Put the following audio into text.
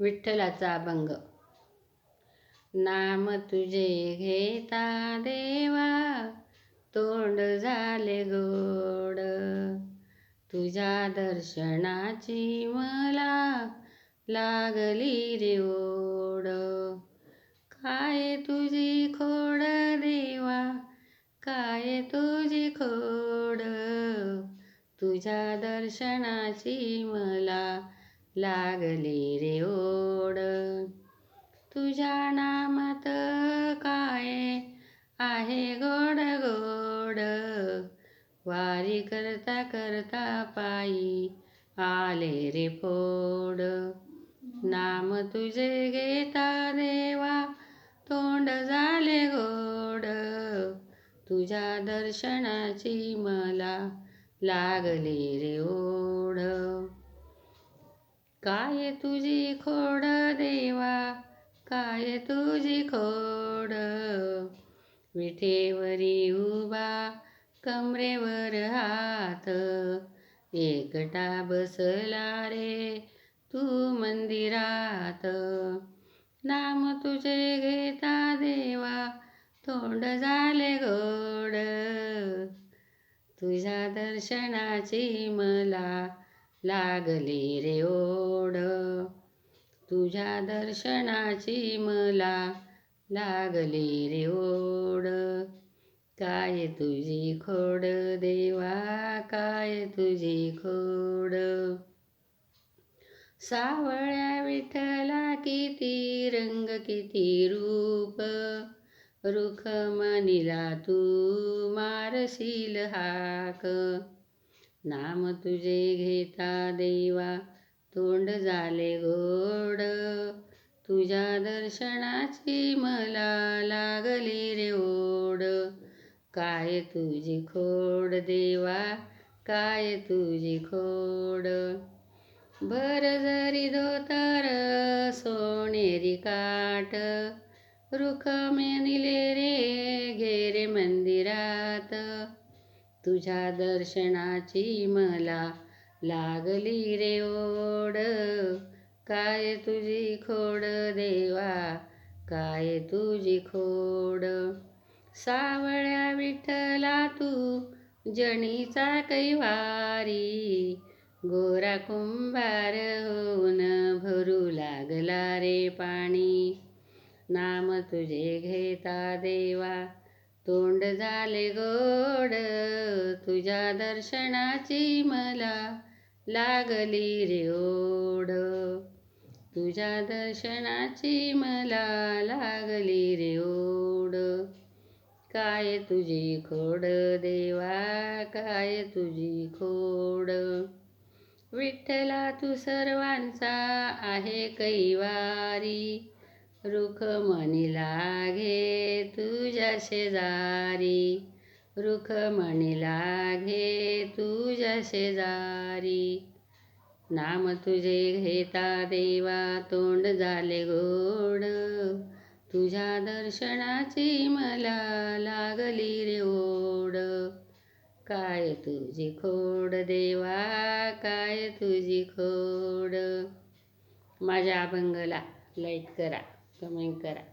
विठ्ठलाचा अभंग. नाम तुझे घेता देवा तोंड झाले गोड. तुझ्या दर्शनाची मला लागली रे ओढ. काय तुझी खोड देवा काय तुझी खोड? तुझ्या दर्शनाची मला लागली रे ओढ. तुझ्या नामात काय आहे गोड गोड? वारी करता करता पायी आले रे फोड. नाम तुझे घेता देवा तोंड झाले गोड. तुझ्या दर्शनाची मला लागली रे ओढ. काय तुझी खोड देवा? काय तुझी खोड? विठेवरी उभा कमरेवर हात. एकटा बसला रे तू मंदिरात. नाम तुझे घेता देवा तोंड झाले गोड. तुझ्या दर्शनाची मला लागली रे ओढ. तुझ्या दर्शनाची मला लागली रे ओढ. काय तुझी खोड देवा काय तुझी खोड? सावळ्या विठ्ठला किती रंग किती रूप? रुख मनिला तू मारशील हाक. नाम तुझे घेता देवा तोंड झाले गोड. तुझ्या दर्शनाची मला लागली रे ओढ काय तुझी खोड देवा काय तुझी खोड? भर जरी धोतर सोनेरी काट रुख मेनिले रे घेरे मंदिरात. तुझ्या दर्शनाची मला लागली रे ओढ. काय तुझी खोड देवा? काय तुझी खोड? सावळ्या विठ्ठला तू जणीचा कैवारी. गोरा कुंभार होऊन भरू लागला रे पाणी. नाम तुझे घेता देवा. तोंड झाले गोड तुझ्या दर्शनाची मला लागली रे ओढ. तुझ्या दर्शनाची मला लागली रे ओढ. काय तुझी खोड देवा काय तुझी खोड? विठ्ठला तू सर्वांचा आहे कैवारी. रुख मनी लागे तुझ्या शेजारी. रुख मणी लागे तुझ्या शेजारी. नाम तुझे घेता देवा तोंड झाले गोड. तुझ्या दर्शनाची मला लागली रे ओढ. काय तुझी खोड देवा काय तुझी खोड. माझ्या अभंगला लाईक करा. कमेंट करा